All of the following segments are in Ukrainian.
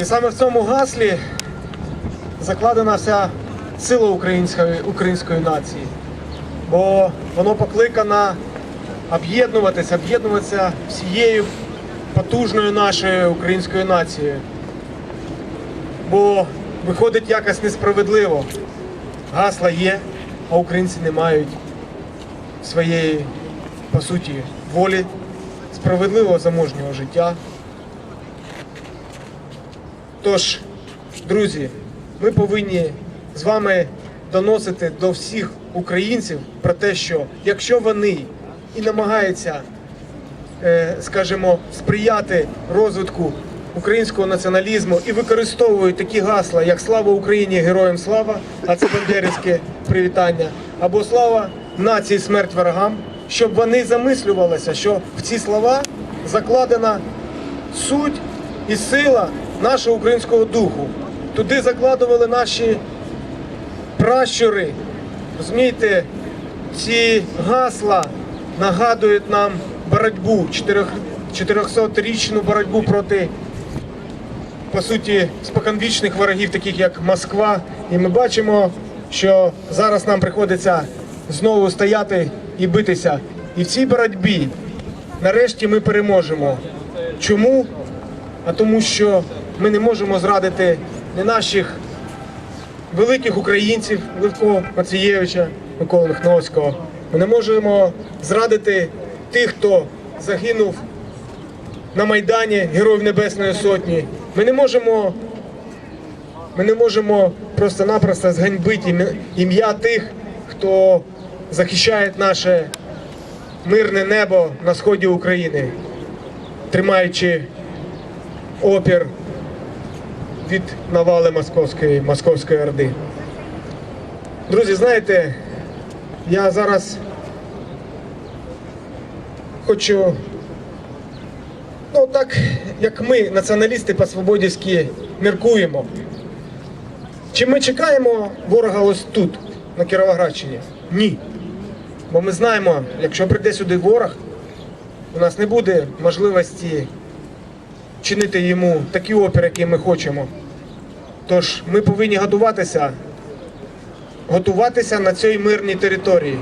І саме в цьому гаслі закладена вся сила української, української нації. Бо воно покликано об'єднуватися, об'єднуватися всією потужною нашою українською нацією. Бо виходить якось несправедливо. Гасла є, а українці не мають своєї, по суті, волі, справедливого заможнього життя. Тож, друзі, ми повинні з вами доносити до всіх українців про те, що якщо вони і намагаються, е, скажімо, сприяти розвитку українського націоналізму і використовують такі гасла, як Слава Україні, героям слава, а це бандерівське привітання, або слава нації, смерть ворогам, щоб вони замислювалися, що в ці слова закладена суть і сила нашого українського духу. Туди закладували наші пращури. Розумієте, ці гасла нагадують нам боротьбу, 400-річну боротьбу проти, по суті, споконвічних ворогів, таких як Москва. І ми бачимо, що зараз нам приходиться знову стояти і битися. І в цій боротьбі нарешті ми переможемо. Чому? а тому, що ми не можемо зрадити не наших великих українців Левко Мацієвича, Миколи Михновського. Ми не можемо зрадити тих, хто загинув на Майдані Героїв Небесної Сотні. Ми не можемо, ми не можемо просто-напросто зганьбити ім'я- тих, хто захищає наше мирне небо на сході України, тримаючи опір від навали Московської, Московської Орди. Друзі, знаєте, я зараз хочу, ну так як ми, націоналісти по-свободівськи, міркуємо. Чи ми чекаємо ворога ось тут, на Кіровоградщині? Ні. Бо ми знаємо, якщо прийде сюди ворог, у нас не буде можливості чинити йому такий опір, який ми хочемо. Тож ми повинні готуватися, готуватися на цій мирній території.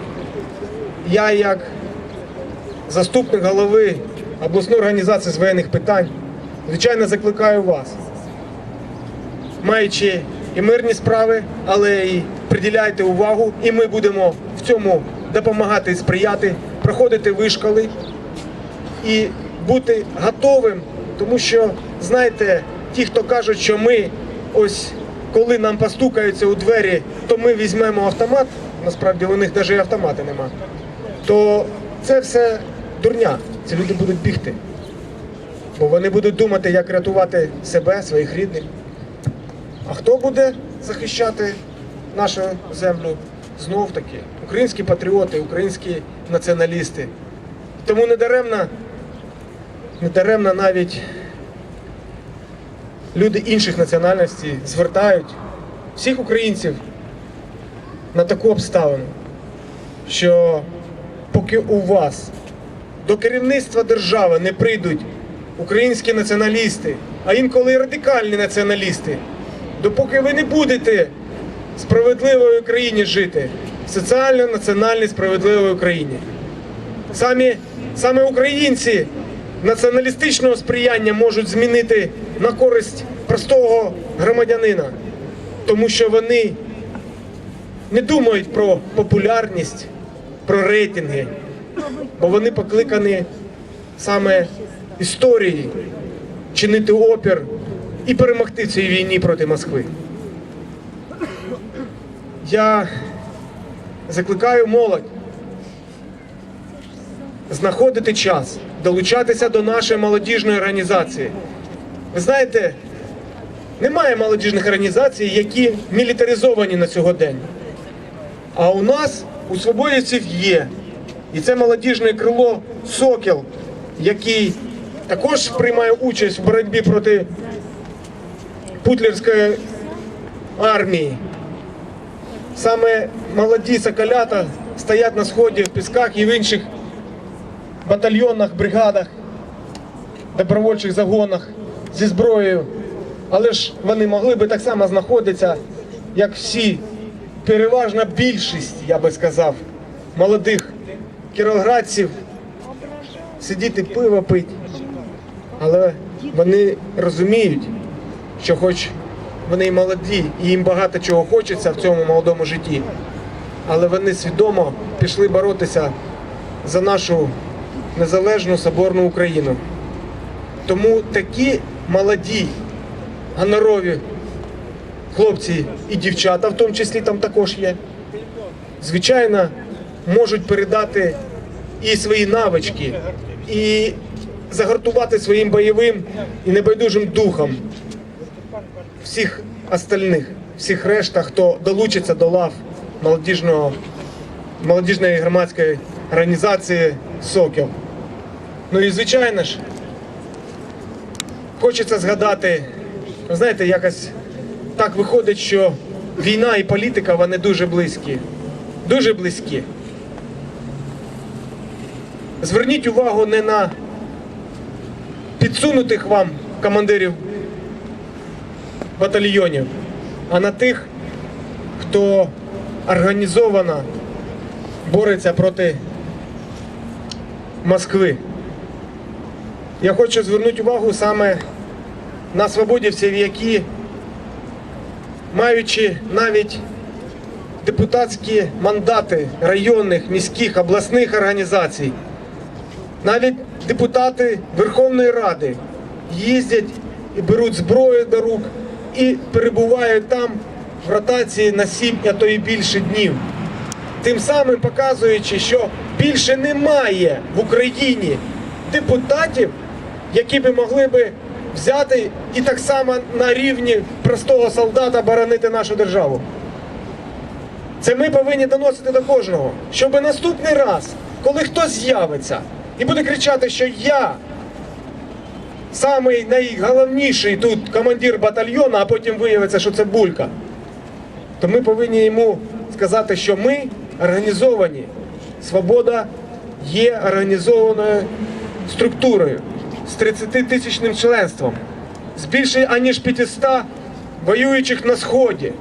Я, як заступник голови обласної організації з воєнних питань, звичайно, закликаю вас, маючи і мирні справи, але і приділяйте увагу, і ми будемо в цьому допомагати і сприяти, проходити вишколи і бути готовим, тому що знаєте, ті, хто кажуть, що ми ось коли нам постукаються у двері, то ми візьмемо автомат. Насправді у них навіть автомати нема. То це все дурня. Ці люди будуть бігти. Бо вони будуть думати, як рятувати себе, своїх рідних. А хто буде захищати нашу землю? Знов таки, українські патріоти, українські націоналісти. Тому недаремно навіть люди інших національностей звертають всіх українців на таку обставину, що поки у вас до керівництва держави не прийдуть українські націоналісти, а інколи і радикальні націоналісти, допоки ви не будете справедливої країні жити, в соціально-національній справедливій Україні. Самі, саме українці націоналістичного сприяння можуть змінити на користь простого громадянина, тому що вони не думають про популярність, про рейтинги, бо вони покликані саме історії чинити опір і перемогти в цій війні проти Москви. Я закликаю молодь знаходити час, долучатися до нашої молодіжної організації. Ви знаєте, немає молодіжних організацій, які мілітаризовані на сьогодення. А у нас, у свободівців, є. І це молодіжне крило Сокіл, який також приймає участь в боротьбі проти путлерської армії. Саме молоді соколята стоять на сході в пісках і в інших батальйонах, бригадах, добровольчих загонах зі зброєю. Але ж вони могли би так само знаходитися, як всі, переважна більшість, я би сказав, молодих кіровоградців, сидіти пиво пити. Але вони розуміють, що хоч вони і молоді, і їм багато чого хочеться в цьому молодому житті, але вони свідомо пішли боротися за нашу незалежну соборну Україну. Тому такі молоді, гонорові хлопці і дівчата, в тому числі там також є, звичайно, можуть передати і свої навички, і загартувати своїм бойовим і небайдужим духом всіх остальних, всіх решта, хто долучиться до лав молодіжного, молодіжної громадської організації Сокіл. Ну і звичайно ж, хочеться згадати, ви знаєте, якось так виходить, що війна і політика вони дуже близькі. Дуже близькі. Зверніть увагу не на підсунутих вам командирів батальйонів, а на тих, хто організовано бореться проти Москви. Я хочу звернути увагу саме на свободівців, які, маючи навіть депутатські мандати районних, міських, обласних організацій, навіть депутати Верховної Ради їздять і беруть зброю до рук і перебувають там в ротації на 7, а то і більше днів. Тим самим показуючи, що більше немає в Україні депутатів, які би могли би взяти і так само на рівні простого солдата боронити нашу державу. Це ми повинні доносити до кожного, щоб наступний раз, коли хтось з'явиться і буде кричати, що я самий найголовніший тут командир батальйону, а потім виявиться, що це булька, то ми повинні йому сказати, що ми організовані. Свобода є організованою структурою з 30 тисячним членством, з більше аніж 500 воюючих на сході.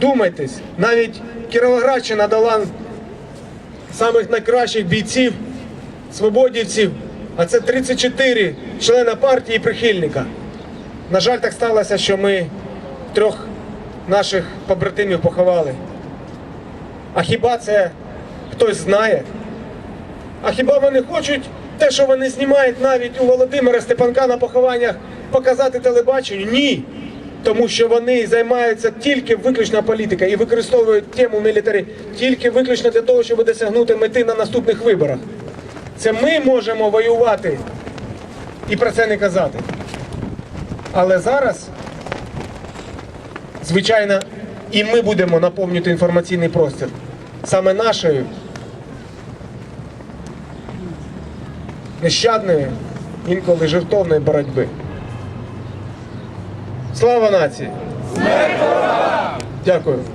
Думайтесь, навіть Кіровоградщина дала самих найкращих бійців, свободівців, а це 34 члена партії прихильника. На жаль, так сталося, що ми трьох наших побратимів поховали. А хіба це хтось знає? А хіба вони хочуть те, що вони знімають навіть у Володимира Степанка на похованнях, показати телебаченню? Ні. Тому що вони займаються тільки виключно політикою і використовують тему мілітарі тільки виключно для того, щоб досягнути мети на наступних виборах. Це ми можемо воювати і про це не казати. Але зараз, звичайно, і ми будемо наповнювати інформаційний простір саме нашою нещадної, інколи жертовної боротьби. Слава нації! Дякую.